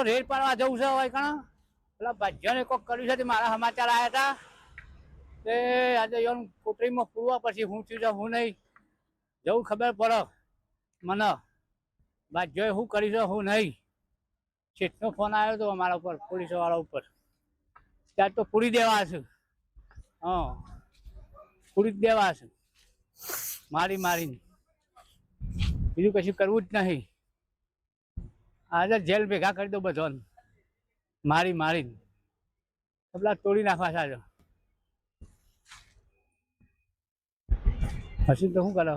તો રેડ પાડવા જવું છે હોય કણ? પેલા ભાજ્યાને કોક કર્યું છે મારા સમાચાર આવ્યા હતા તે આજે યોન કોટરીમાં પૂરવા પછી હું થયું છે, હું નહીં. જવું ખબર પડે મને. ભાજ્યોએ શું કર્યું છે, હું નહીં. ચેટનો ફોન આવ્યો હતો અમારા ઉપર, પોલીસવાળા ઉપર. ત્યાં તો પૂરી દેવા છે. હા. પૂરી દેવા છે. મારી મારીને. બીજું કશું કરવું જ નહીં. આજે જેલ ભેગા કરી દો બધાને. મારી, મારીને. પેલા તોડી નાખવા સાજો પછી તો શું કરો?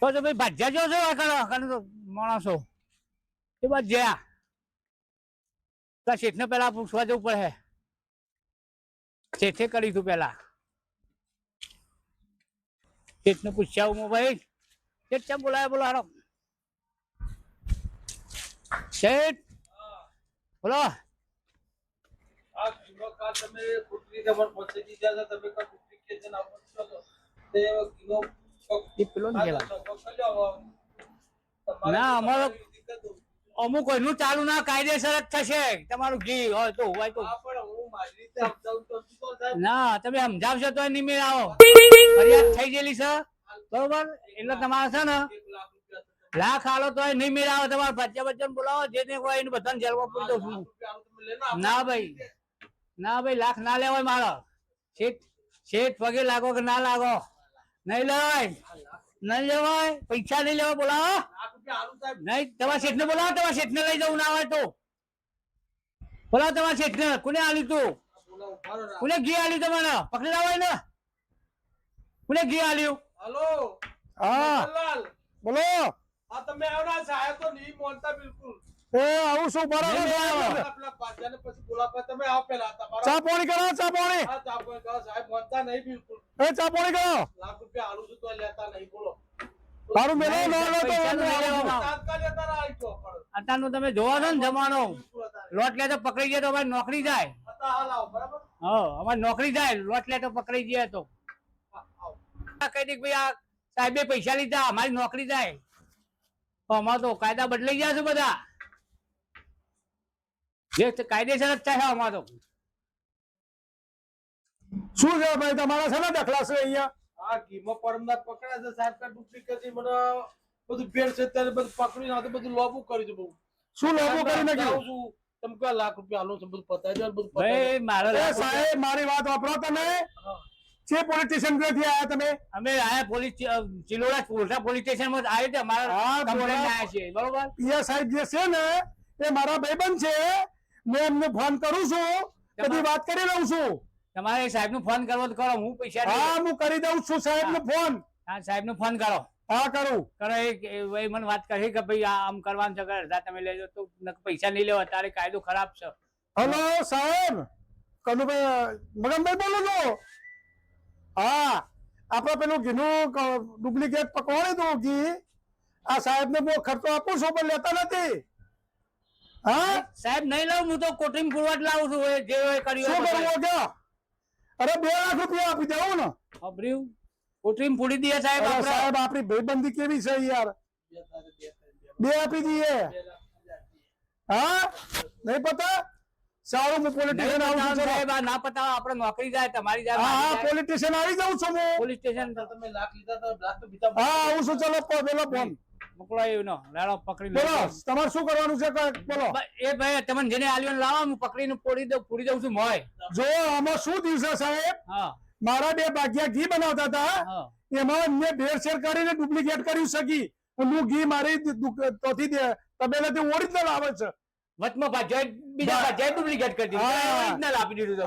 તો તો ભાઈ ભાજ્યા જો છો કરો કરે તો માણસો એ બાદ જયા. તો શેઠને પેલા પૂછવા જવું પડે. શેઠે કરી તું પેલા. શેઠને પૂછ્યા હું ભાઈ. શેઠ કેમ બોલાય બોલો શેઠ? બોલો. ને અમારો- અમુક કોઈનું ચાલુ ના કાયદેસર જ થશે. તમારું ઘી હોય તો હોય તો. ના તમે સમજાવશો તો નિમિત આવો. ફરિયાદ થઈ ગયેલી છે. બરોબર? એટલે તમારે છે ને લાખ તો આલો તો નહીં મેળ આવે તમારે બચ્ચા બચ્ચા બોલાવો જે ને હોય એને બધાને જેલમાં પૂરી દઉં છું. ના ભાઈ. ના ભાઈ લાખ ના લેવાય મારો. શેઠ શેઠ પગે લાગો કે ના લાગો? નહીં લેવાય. નહીં લેવાય. પૈસા નહીં લેવા બોલાવો. નહીં તમારા શેઠને બોલાવો તમારા શેઠને લઈ જવું ના હોય તો. બોલાવો તમારા શેઠને. કોને આલ્યું તું? કોને ઘી આલ્યું તમને પકડી લાવો ને કોને ઘી આલ્યું? હાલો. હા. બોલો. આ તમે આવના સાહેબ તો નહીં મોનતા બિલકુલ. એ આવું શું બરાબર નહીં, નહીં, છે? નહીં. આપણા પાછાને પછી બોલાવવા તમે આવો પહેલા તમારા ચા પાણી કરો ચા પાણી. હા ચા પાણી કરો, સાહેબ મોનતા નહીં બિલકુલ. એ ચા પાણી કરો. લાખ રૂપિયા હાલું છું તો લેતા નહીં બોલો. તારું લો તો ગયો. અત્યારનું તમે જોવો છો ને જમાનો. લોટ લે તો પકડી જાય તો અમારી નોકરી જાય. અત્યારે હાલ આવો, બરાબર? હા અમારી નોકરી જાય. લોટ લે તો પકડી જાય તો. કઈ. દે ભાઈ આ સાહેબે પૈસા લીધા અમારી નોકરી જાય. અમારે તો કાયદા બદલાઈ ગયા છે બધા. જે કાયદેસર જ થાય અમારે તો. શું છે ભાઈ તમારા છે ને દખલા છે અહીંયા? આ ઘીમાં પરમદાર પકડ્યા છે, સાહેબ કાંઈ મને બધું ભેળ છે ત્યારે બધું પકડીને આ બધું લોબું કર્યું છે બહુ. શું લોકો કરી નાખ્યું છું, તમે કયા લાખ રૂપિયા છો, બધું પતાવી દો, બધું પતાવી મારો સાહેબ મારી વાત વાપરો તમે. જે પોલીસ સ્ટેશનથી આયા તમે? અમે આયા પોલીસ ચિલોડા કોલસા પોલીસ સ્ટેશનમાં આવ્યા છે અમારા કમ્પ્લેન બોલો. છે બરોબર? પીએ સાહેબ જે છે ને એ મારા ભાઈબંધ છે મેં એમને ફોન કરું છું બધી વાત કરી લઉં છું. તમારે સાહેબનું ફોન કરવો તો કરો હું પૈસા હા હું કરી દઉં છું સાહેબનું ફોન હા સાહેબનું ફોન કરો. હા કરું. કરો એ મને વાત કરી કે ભાઈ આમ કરવાનું છે અડધા તમે લેજો તો પૈસા નહીં લેવા તારે કાયદો ખરાબ છે. હલો સાહેબ. કનુભાઈ મગનભાઈ બોલો છો? હા આપણે પેલું ઘીનું ડુપ્લિકેટ પકવાડી દઉં ઘી આ સાહેબ ને બહુ ખર્ચો આપું છું પણ લેતા નથી. હા? સાહેબ નહીં લાવું હું તો કોટરી પુરવાટ લાવું છું જે કર્યું શું કરવું. કે અરે બે લાખ રૂપિયા આપી દેવું ને. અભર્યું કોટરી પૂરી દઈએ સાહેબ આપણે. સાહેબ આપણી ભાઈબંધી કેવી છે યાર? બે આપી દઈએ. હા? નહીં પતા? સારું હું પોલીસ સ્ટેશન આવું છું સાહેબ ના પતાવો આપણે નોકરી જાય તમારી જાય હા સ્ટેશન આવી જાઉં છું હું. પોલીસ સ્ટેશન તમે લાખ લીધા તો લાખ તો બીજા હા આવું છું ચલો પેલો ફોન. મોકલો નો લાડો પકડી બોલો તમારે શું કરવાનું છે બોલો. એ ભાઈ તમને જેને આલ્યો ને લાવો હું પકડીને પોડી દઉં પૂરી દઉં છું મોય. જો આમાં શું દિવસે સાહેબ? હા. મારા બે ભાગ્યા ઘી બનાવતા હતા. એમાં મેં ભેળસેળ કરીને ડુપ્લિકેટ કરી શકી. હું ઘી મારી તોથી દે તબેલાથી ઓરિજિનલ આવે છે. વચમાં ભાજ્યા બીજા ભાજ્યા ડુપ્લિકેટ કરી દીધું. ઓરિજિનલ આપી દીધું તો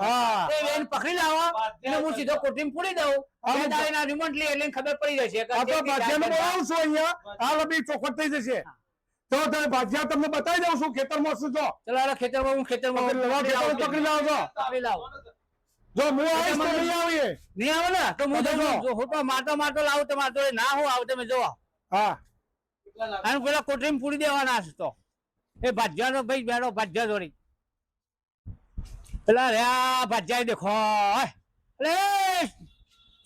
એ વેન પકડી લાવો. એને હું સીધો કોઠીમાં પૂરી દઉં. હા, બે રિમોટ લઈ એટલે ખબર પડી જશે. કે આ તો ભાજ્યાને ચાર અહીંયા. આ લબી ચોખટ થઈ જશે. તો તમે ભાજ્યા તમને બતાવી દઉં છું. ખેતરમાં શું છો? ચલો ખેતર ખેતરમાં હું ખેતરમાં પકડી લાવો, પકડી પકડી લાવો છો. પકડી લાવો. જો હું આવીશ તો નહીં આવીએ. નહીં આવે ને? તો હું જો. હું તો મારતો મારતો લાવું તમારે ના હું આવું તમે જોવા. હા. અને પેલા કોટરીમ પૂરી દેવાના છે તો. એ ભાજ્યાનો ભાઈ બેડો ભાજ્યા જોડી. પેલા રહ્યા ભાજ્યા દેખો અરે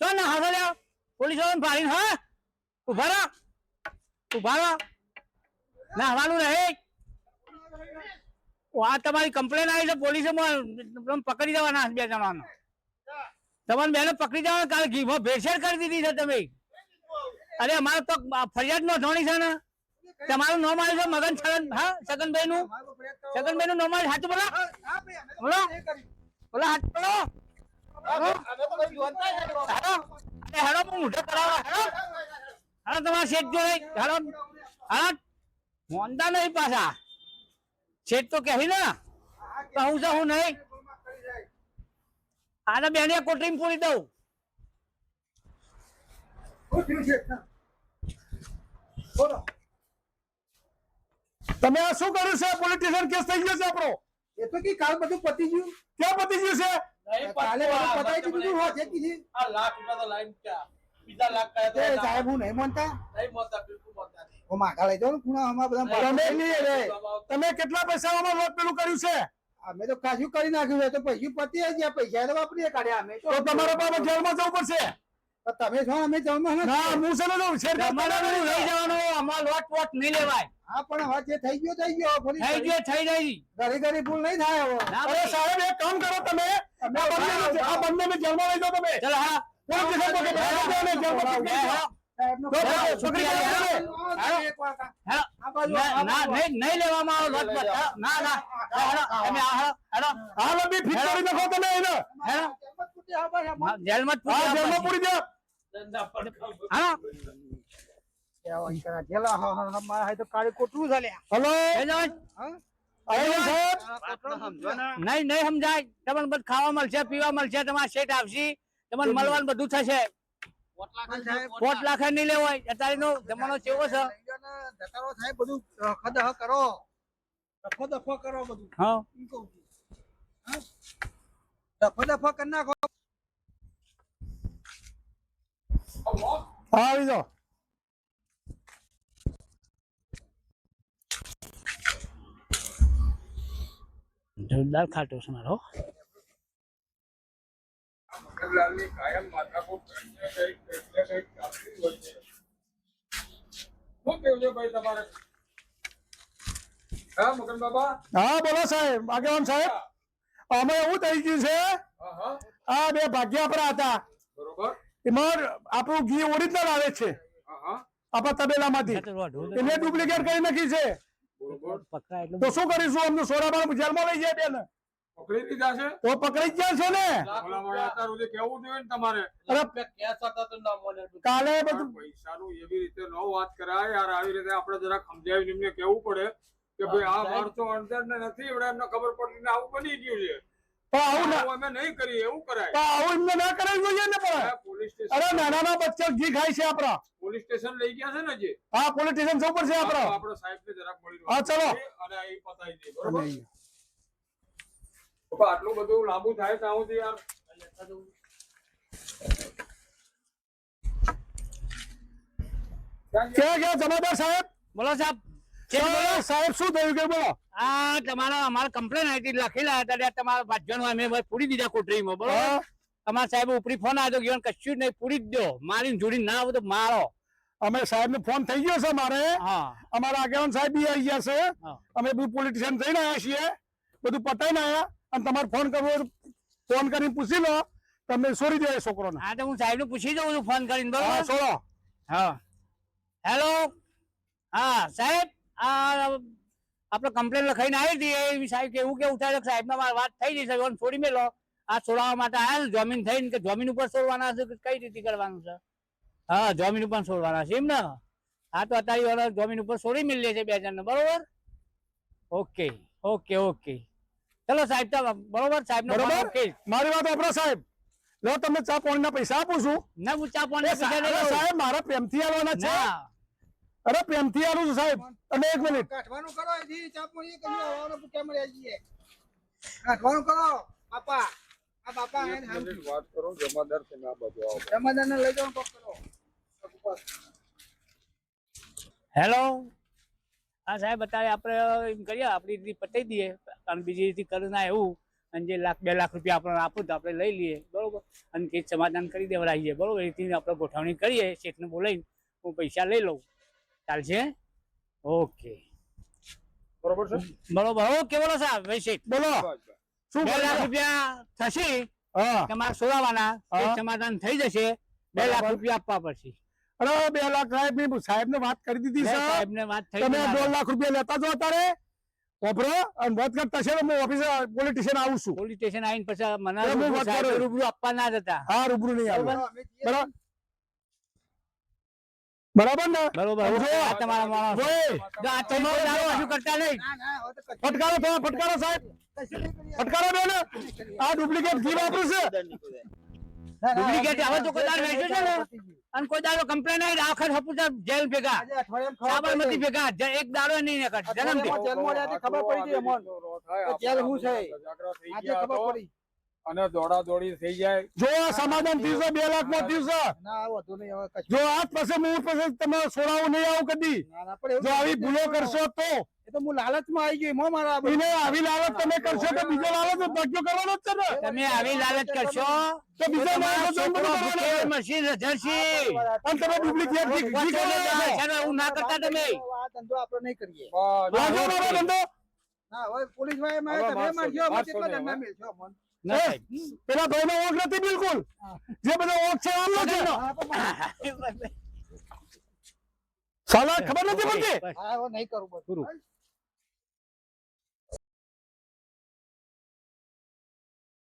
તો ના હાથો લ્યા. પોલીસ વાળાને ભાડીને હા. ઊભા રહો. ઊભા રહો. ના હવાનું રહે આ તમારી કમ્પ્લેન આવી છે, પોલીસે પકડી દેવાના બે જણાનો. તમારે બેને પકડી જવાના, કાલે ઘીમાં ભેળસેળ કરી દીધી છે તમે. અરે અમારે તો ફરિયાદ ફરિયાદ નોંધવાની છે ને. તમારું નો આવ્યું છે મગન છગન હા છગનભાઈ નું છગનભાઈ નું નો આવ્યું સાચું બોલો. બોલો. બોલો હાથ બોલો. અરે હેડો હું હેડો હાલો. તમારા શેઠ જોડે હાલો. હાલો. મોંધા નહીં પાછા. શેઠ તો કહી ને છું હું નહીં. આને બેને કોટરી પૂરી દઉં. તમે આ શું કર્યું છે? પોલિટિશિયન કેસ થઈ ગયો છે આપણો. એ તો કે કાલ બધું પતી ગયું. ક્યાં પતી ગયું છે? કાલે બધું પતાઈ દીધું હોત, એ કીધી. આ લાખ રૂપિયા તો લાઈન ક્યાં બીજા લાખ કયા તો સાહેબ હું નહીં માનતા? નહીં મોતા બિલકુલ મોતા નહીં. હું માથા લઈ જાઉં ખૂણા અમારા બધા તમે નહીં રે. તમે કેટલા પૈસામાં લોટ પેલું કર્યું છે? અમે તો કાશું કરી નાખ્યું છે તો પૈસા પતી ગયા પૈસા તો વાપરીએ કાઢ્યા અમે તો તમારે પાસે જેલમાં જવું પડશે. તમે છો અમે જવામાં ના હું છે ને શેર તમારે લઈ જવાનું. અમાર લોટ પોટ નહીં લેવાય. હા પણ હવે જે થઈ ગયો થઈ ગયો ફરી થઈ ગયો થઈ ગઈ. ઘરે ઘરે ભૂલ નહીં થાય હવે. અરે સાહેબ એક કામ કરો તમે. આ બંનેને- આ બંનેને લઈ જાઓ તમે. ચલો હા. ને વાર કા. હેલો આ બાજુ, ના આ ના બાજુ. નહીં નહીં લેવામાં આવે જેલમાં જેલમાં પૂરી દો. હા. નહીં નહીં સમજાય. તમને બધું ખાવા મળશે પીવા મળશે તમારે સેટ આવશે. તમને મળવાનું બધું થશે. કોટ લાખે નહીં લેવો અત્યારે નો જમાનો કેવો છે? સાહેબ, બધું રખો કરો. રખો દખો કરો બધું. હા. રખો દખો કરી નાખો. હા આવી જાઓ. જોરદાર ખાટો છે મારો. હા બાબા હા બોલો સાહેબ. આગેવાન સાહેબ? અમે એવું થઈ ગયું છે હા હા. આ બે ભાગ્યા આપણા હતા. બરોબર. એમાં આપણું ઘી ઓરિજિનલ આવે છે. હા હા. આપણા તબેલામાંથી. એને ડુપ્લિકેટ કરી નાખી છે. તો શું કરીશું? અમને સોરાબાર જેલમાં લઈ જાય બેન. પકડી લીધા છે? તો પકડી ગયા છે ને? કેવું જોઈએ ને તમારે? કાલે બધું પૈસાનું એવી રીતે ન વાત કરાય યાર. આવી રીતે આપણે જરા સમજાવી એમને કેવું પડે કે ભાઈ આ માણસો અંદર ને નથી એવડે એમને ખબર પડી ને આવું બની ગયું છે. પણ આવું અમે નહીં કરીએ એવું કરાય. પણ આવું એમને ના કરાવી જોઈએ ને પણ. અરે નાના નાના બચ્ચા ઘી ખાય છે આપણા. પોલીસ સ્ટેશન લઈ ગયા છે ને જે હા પોલીસ સ્ટેશન સૌ પર છે આપણા. આપણે સાહેબ ને જરાક મળી હા, ચલો. અને આ ઈ દે બરોબર? આટલું બધું લાંબુ થાય ત્યાં સુધી યાર. ક્યાં? ક્યાં જમાદાર સાહેબ? બોલો સાહેબ. સાહેબ શું થયું કે બોલો? આ તમારા અમારા કમ્પ્લેન આવી લખેલા હતા ત્યાં તમારા ભાજ્યનો અમે પૂરી દીધા કોટરીમાં બરોબર? હા. તમારા સાહેબ ઉપરી ફોન આવ્યો ગયો કશું જ નહીં પૂરી જ દો. મારીને જોડી ના આવે તો મારો. અમે સાહેબ ને ફોન થઈ ગયો છે મારે. હા. અમારા આગેવાન સાહેબ બી આવી ગયા છે. અમે બધું પોલીસ થઈને આવ્યા છીએ. બધું પટાઈને આવ્યા. અને તમારે ફોન કરવો ફોન કરીને પૂછી લો. તમે છોડી દે છોકરોને. હા તો હું સાહેબ પૂછી દઉં છું ફોન કરીને બરોબર? છોડો. હા. હેલો હા સાહેબ? આ આપણે કમ્પ્લેન લખાઈને આવી હતી સાહેબ કે એવું કે થાય સાહેબ ના વાત થઈ ગઈ સાહેબ છોડી મેલો. આ છોડાવવા માટે આવ્યા છે જમીન થઈને કે જમીન ઉપર છોડવાના છે કઈ રીતે કરવાનું છે? હા જમીન ઉપર છોડવાના છે એમ ને? હા તો અત્યારે જમીન ઉપર છોડી મેળીએ છે બે જણને બરોબર? Okay okay okay. ચલો સાહેબ બરોબર? સાહેબ નો બરોબર? મારી વાત આપડે સાહેબ. લો તમને ચા પાણીના પૈસા આપું છું. ના હું ચા પાણી. સાહેબ મારા પ્રેમથી આવવાના છે. ના. અરે પ્રેમથી આવું છું સાહેબ. અને એક મિનિટ કાઢવાનું કરો એથી ચાપો એ કરી આવવાનો મળ્યા છીએ કાઢવાનું કરો બાપા. આ બાપા એને આમ વાત કરો જમાદાર છે ના બાજુ આવો. જમાદારને લઈ જવાનું કોક કરો. હેલો હા સાહેબ અત્યારે આપણે એમ કરીએ આપણી રીતે પતાવી દઈએ. કારણ બીજી રીતે કરી ના એવું. અને જે લાખ બે લાખ રૂપિયા આપણને આપું તો આપણે લઈ લઈએ બરોબર? અને કે સમાધાન કરી દેવડાવીએ બરોબર? એ રીતે આપણે ગોઠવણી કરીએ શેઠને બોલાવીને હું પૈસા લઈ લઉં. ચાલશે? ઓકે. બરોબર છે? બરોબર. હો બોલો સાહેબ વૈશ્વિક બોલો. શું બે લાખ રૂપિયા થશે તમારે સોરાવાના સમાધાન થઈ જશે. બે લાખ રૂપિયા આપવા પડશે. અરે બે લાખ સાહેબની સાહેબ ને વાત કરી દીધી સાહેબ ને વાત થઈ તમે દોઢ લાખ રૂપિયા લેતા જો અત્યારે વાપરો અને વાત કરતા છે હું ઓફિસે પોલીસ સ્ટેશન આવું છું. પોલીસ સ્ટેશન આવીને પછી મને રૂબરૂ આપવા ના જતા. હા રૂબરૂ નહીં આવું. બરાબર, બરાબર ને? બરોબર. તમારા માણસ. હજુ કરતા નહીં. ના ના હવે તો ફટકારો થયા ફટકારો સાહેબ. ફટકારો બેન. આ ડુપ્લિકેટ ફી વાપરું છે. ના, ના, ડુપ્લિકેટ હવે તો કોઈ વેચ્યો છે ને? અને કોઈ દાડો કમ્પ્લેન આવી આખર હપુતા જેલ ભેગા. આજે અઠવાડિયામાં ખબર સાબરમતી ભેગા. જ- એક દાડો નહીં નીકળ. તે ખબર પડી ગઈ જેલ હું છે? આજે ખબર પડી. અને દોડા દોડી થઈ જાય. જો આ સમાધાન થયું છે બે લાખમાં થયું છે. જો આ પાસે હું પાસે તમે છોડાવું નહીં આવું કદી. પણ જો આવી ભૂલો કરશો તો. એ તો હું લાલચમાં આવી ગયો એમાં મારા એને આવી લાલચ તમે કરશો તો બીજો લાલચ ભાગ્યો કરવાનો જ છે ને. તમે આવી લાલચ કરશો તો બીજો લાલચ. મરસી રઝળશી. અને તમે ડુપ્લિકેટ એવું ના કરતા તમે. આ ધંધો આપણે નહીં કરીએ. ધંધો. ના હવે પોલીસવાળા મારે તમે મારજો નહીં, કેટલા દંડા હવે. મેલશો અમને. ના સાહેબ. પેલા ભાઈ નો ઓળખ નથી બિલકુલ. જે બધો ઓળખ છે આમનો છે. સાલા ખબર નથી પડતી? હા, નહીં કરું પૂરું.